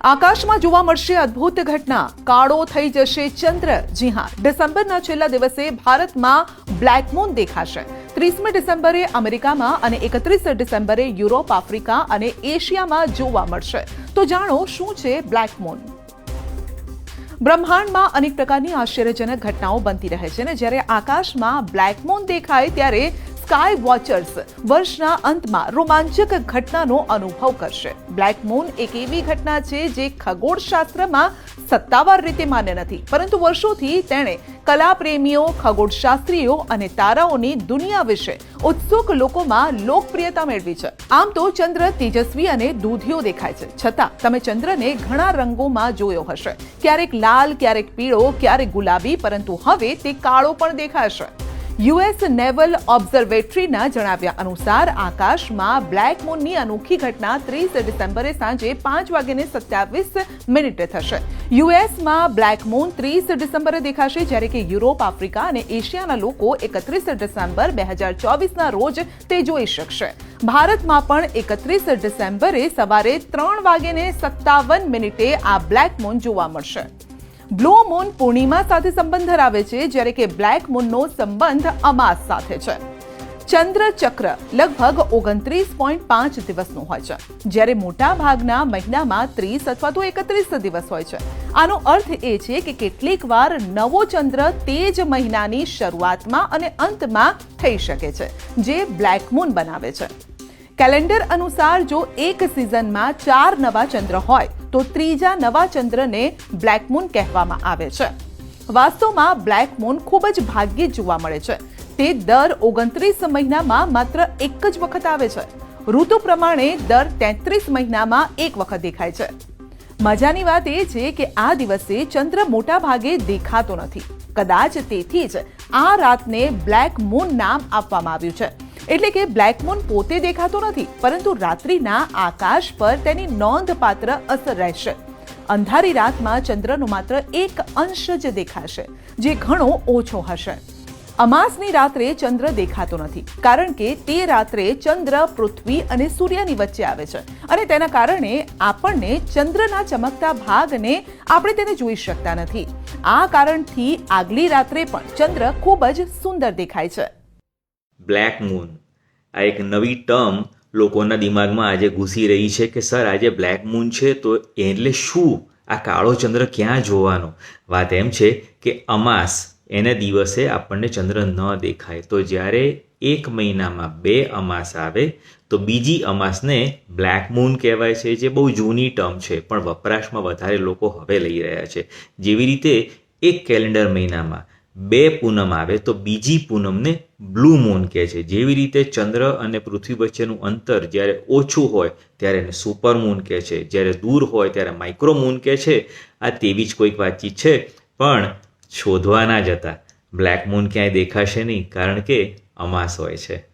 આકાશમાં જોવા મળશે અદ્ભુત ઘટના. કાળો થઈ જશે ચંદ્ર. જી હા, ડિસેમ્બરના છેલ્લા દિવસે ભારતમાં બ્લેક મૂન દેખાશે. ત્રીસમી ડિસેમ્બરે અમેરિકામાં અને એકત્રીસ ડિસેમ્બરે યુરોપ, આફ્રિકા અને એશિયામાં જોવા મળશે. તો જાણો શું છે બ્લેક મૂન? બ્રહ્માંડમાં અનેક પ્રકારની આશ્ચર્યજનક ઘટનાઓ બનતી રહે છે ને જ્યારે આકાશમાં બ્લેક મૂન દેખાય ત્યારે સ્કાય વોચર્સ વર્ષના અંતમાં રોમાંચક ઘટનાનો અનુભવ કરશે. બ્લેક મૂન એક એવી ઘટના છે જે ખગોળશાસ્ત્રમાં સત્તાવાર રીતે માન્ય નથી, પરંતુ વર્ષોથી તેણે કલાપ્રેમીઓ, ખગોળશાસ્ત્રીઓ અને તારાઓની દુનિયા વિશે ઉત્સુક લોકોમાં લોકપ્રિયતા મેળવી છે. આમ તો ચંદ્ર તેજસ્વી અને દૂધિયો દેખાય છે. છતાં તમે ચંદ્રને ઘણા રંગોમાં જોયો હશે. ક્યારેક લાલ, ક્યારેક પીળો, ક્યારેક ગુલાબી, પરંતુ હવે તે કાળો પણ દેખાશે. યુએસ નેવલ ઓબ્ઝર્વેટરીના જણાવ્યા અનુસાર, આકાશમાં બ્લેક મૂનની અનોખી ઘટના ત્રીસ ડિસેમ્બરે સાંજે પાંચ વાગ્યાને સત્યાવીસ મિનિટે થશે. યુએસમાં બ્લેક મૂન ત્રીસ ડિસેમ્બરે દેખાશે જ્યારે કે યુરોપ, આફ્રિકા અને એશિયાના લોકો એકત્રીસ ડિસેમ્બર બે હજાર ચોવીસના રોજ તે જોઈ શકશે. ભારતમાં પણ એકત્રીસ ડિસેમ્બરે સવારે ત્રણ વાગ્યાને સત્તાવન મિનિટે આ બ્લેક મૂન જોવા મળશે. બ્લુ મૂન પૂર્ણિમા સાથે સંબંધ ધરાવે છે, જ્યારે કે બ્લેક મૂનનો સંબંધ અમાસ સાથે છે. ચંદ્ર ચક્ર લગભગ ઓગણત્રીસ પોઈન્ટ પાંચ દિવસનું હોય છે. જ્યારે મોટા ભાગના મહિનામાં ત્રીસ અથવા તો એકત્રીસ દિવસ હોય છે. આનો અર્થ એ છે કે કેટલીક વાર નવો ચંદ્ર તે જ મહિનાની શરૂઆતમાં અને અંતમાં થઈ શકે છે, જે બ્લેક મૂન બનાવે છે. કેલેન્ડર અનુસાર જો એક સિઝનમાં ચાર નવા ચંદ્ર હોય તો ત્રીજા નવા ચંદ્રને બ્લેક મૂન કહેવામાં આવે છે. વાસ્તવમાં બ્લેક મૂન ખૂબ જ ભાગ્યે જ જોવા મળે છે. તે દર ઓગણત્રીસ મહિનામાં માત્ર એક જ વખત આવે છે. ઋતુ પ્રમાણે દર તેત્રીસ મહિનામાં એક વખત દેખાય છે. મજાની વાત એ છે કે આ દિવસે ચંદ્ર મોટા ભાગે દેખાતો નથી. કદાચ તેથી જ આ રાતને બ્લેક મૂન નામ આપવામાં આવ્યું છે. એટલે કે બ્લેક મૂન પોતે દેખાતો નથી, પરંતુ રાત્રિના આકાશ પર તેની નોંધપાત્ર અસર રહેશે. અંધારી રાતમાં ચંદ્રનો માત્ર એક અંશ જ દેખાશે, જે ઘણો ઓછો હશે. અમાસની રાત્રે ચંદ્ર દેખાતો નથી, કારણ કે તે રાત્રે ચંદ્ર, પૃથ્વી અને સૂર્યની વચ્ચે આવે છે અને તેના કારણે આપણને ચંદ્રના ચમકતા ભાગને આપણે તેને જોઈ શકતા નથી. આ કારણથી આગલી રાત્રે પણ ચંદ્ર ખૂબ જ સુંદર દેખાય છે. બ્લેક મૂન આ એક નવી ટર્મ લોકોના દિમાગમાં આજે ઘૂસી રહી છે કે, સર, આજે બ્લેક મૂન છે, તો એટલે શું? આ કાળો ચંદ્ર ક્યાં જોવાનો? વાત એમ છે કે, અમાસ, એને દિવસે આપણને ચંદ્ર ન દેખાય. તો જ્યારે એક મહિનામાં બે અમાસ આવે, તો બીજી અમાસને બ્લેક મૂન કહેવાય છે, જે બહુ જૂની ટર્મ છે, પણ વપરાશમાં વધારે લોકો હવે લઈ રહ્યા છે. જેવી રીતે એક કેલેન્ડર મહિનામાં બે પૂનમ આવે તો બીજી પૂનમને બ્લુ મૂન કહે છે. જેવી રીતે ચંદ્ર અને પૃથ્વી વચ્ચેનું અંતર જ્યારે ઓછું હોય ત્યારે એને સુપર મૂન કહે છે. જ્યારે દૂર હોય ત્યારે માઇક્રો મૂન કહે છે. આ તેવી જ કોઈક વાતચીત છે, પણ શોધવા જ જતા. બ્લેક મૂન ક્યાંય દેખાશે નહીં, કારણ કે અમાસ હોય છે.